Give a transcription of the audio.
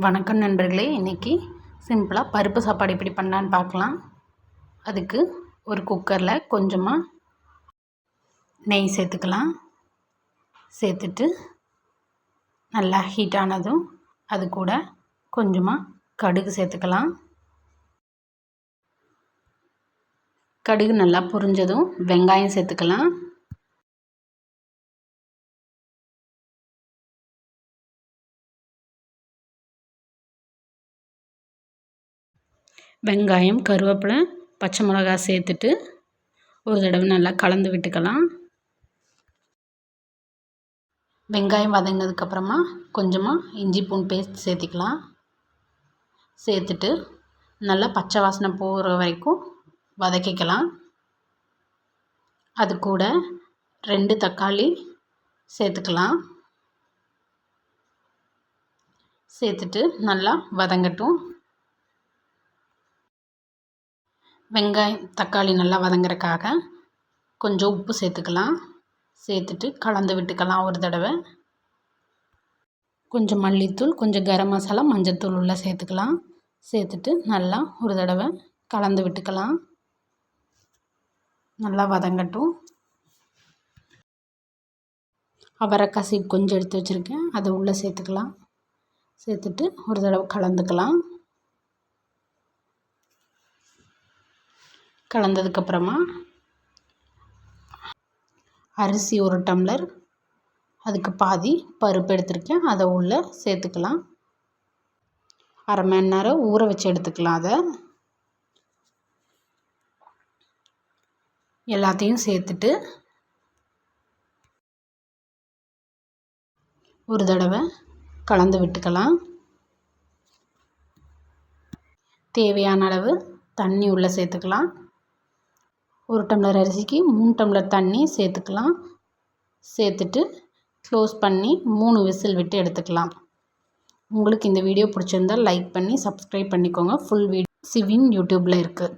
வணக்கம் நண்பர்களே இன்றைக்கி சிம்பிளாக பருப்பு சாப்பாடு எப்படி பண்ணலான்னு பார்க்கலாம். அதுக்கு ஒரு குக்கரில் கொஞ்சமாக நெய் சேர்த்துக்கலாம். சேர்த்துட்டு நல்லா ஹீட் ஆனதும் அது கூட கொஞ்சமாக கடுகு சேர்த்துக்கலாம். கடுகு நல்லா புரிஞ்சதும் வெங்காயம் சேர்த்துக்கலாம். வெங்காயம் கருவேப்பிலை பச்சை மிளகா சேர்த்துட்டு ஒரு தடவை நல்லா கலந்து விட்டுக்கலாம். வெங்காயம் வதங்கினதுக்கப்புறமா கொஞ்சமாக இஞ்சி பூண்டு பேஸ்ட் சேர்த்திக்கலாம். சேர்த்துட்டு நல்லா பச்சை வாசனை போகிற வரைக்கும் வதக்கிக்கலாம். அது கூட ரெண்டு தக்காளி சேர்த்துக்கலாம். சேர்த்துட்டு நல்லா வதங்கட்டும். வெங்காயம் தக்காளி நல்லா வதங்குறதுக்காக கொஞ்சம் உப்பு சேர்த்துக்கலாம். சேர்த்துட்டு கலந்து விட்டுக்கலாம் ஒரு தடவை. கொஞ்சம் மல்லித்தூள் கொஞ்சம் கரம் மசாலா மஞ்சத்தூள் உள்ள சேர்த்துக்கலாம். சேர்த்துட்டு நல்லா ஒரு தடவை கலந்து விட்டுக்கலாம். நல்லா வதங்கட்டும். அவரைக்காய் கொஞ்சம் எடுத்து வச்சுருக்கேன். அதை உள்ளே சேர்த்துக்கலாம். சேர்த்துட்டு ஒரு தடவை கலந்துக்கலாம். கலந்ததுக்கப்புறமா அரிசி ஒரு டம்ளர் அதுக்கு பாதி பருப்பு எடுத்திருக்கேன். அதை உள்ளே சேர்த்துக்கலாம். அரை மணி நேரம் ஊற வச்சு எடுத்துக்கலாம் அதை. எல்லாத்தையும் சேர்த்துட்டு ஒரு தடவை கலந்து விட்டுக்கலாம். தேவையான அளவு தண்ணி உள்ளே சேர்த்துக்கலாம். ஒரு டம்ளர் அரிசிக்கு மூணு டம்ளர் தண்ணி சேர்த்துக்கலாம். சேர்த்துட்டு க்ளோஸ் பண்ணி மூணு விசில் விட்டு எடுத்துக்கலாம். உங்களுக்கு இந்த வீடியோ பிடிச்சிருந்தால் லைக் பண்ணி சப்ஸ்கிரைப் பண்ணிக்கோங்க. ஃபுல் வீடியோ சிவின் யூடியூப்பில் இருக்குது